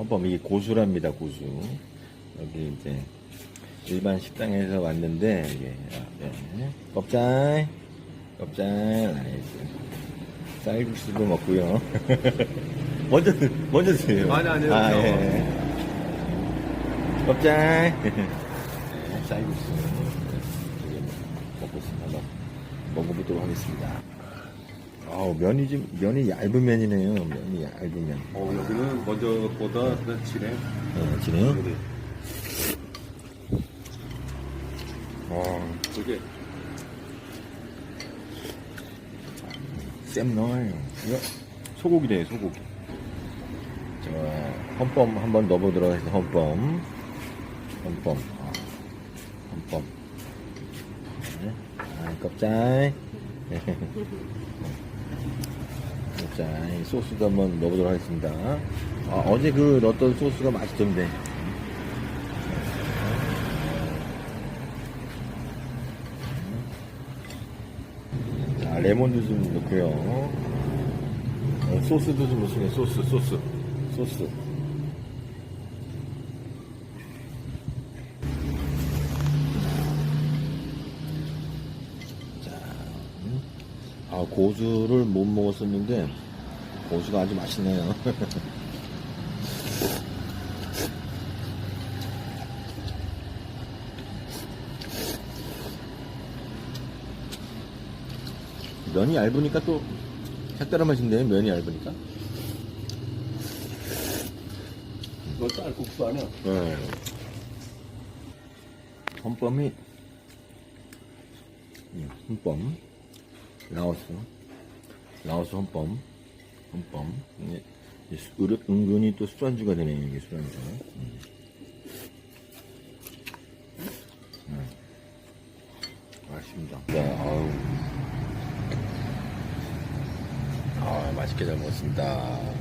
헌법 이게 고수랍니다 고수. 여기 이제 일반 식당에서 왔는데 이게 아, 네. 껍질 껍질 나이스 쌀국수도 먹고요. 먼저 드- 먼저 드세요. 아니, 아니요. 아, 저- 예. 껍질 네, 쌀국수. 이게 먹고 한번 먹어보도록 하겠습니다 아우 면이 좀 면이 얇은 면이네요 면이 얇은 면 어, 여기는 먼저보다 그냥 진해. 네, 진해요 여기. 와 저게 쌤 넣어요. 이거 소고기래요, 소고기. 자, 헌법 한번 넣어보도록 하겠습니다. 헌법. 헌법. 아, 헌법. 네. 아, 껍질. 껍질. 소스도 한번 넣어보도록 하겠습니다. 아, 어제 그 넣었던 소스가 맛있던데. 자, 레몬도 좀 넣고요. 어, 소스도 좀 넣으세요. 소스, 소스, 소스. 자, 음. 아, 고수를 못 먹었었는데, 고수가 아주 맛있네요. 면이 얇으니까 또 색다른 맛인데, 면이 얇으니까. 이거 쌀국수 아니야? 네. 헌법이 음, 헌법 라오스 라오스 헌법 헌법. 수- 의료- 은근히 또 술안주가 되네요 이게 술안주 음. 음. 맛있습니다. 자, 아우. 아 맛있게 잘 먹었습니다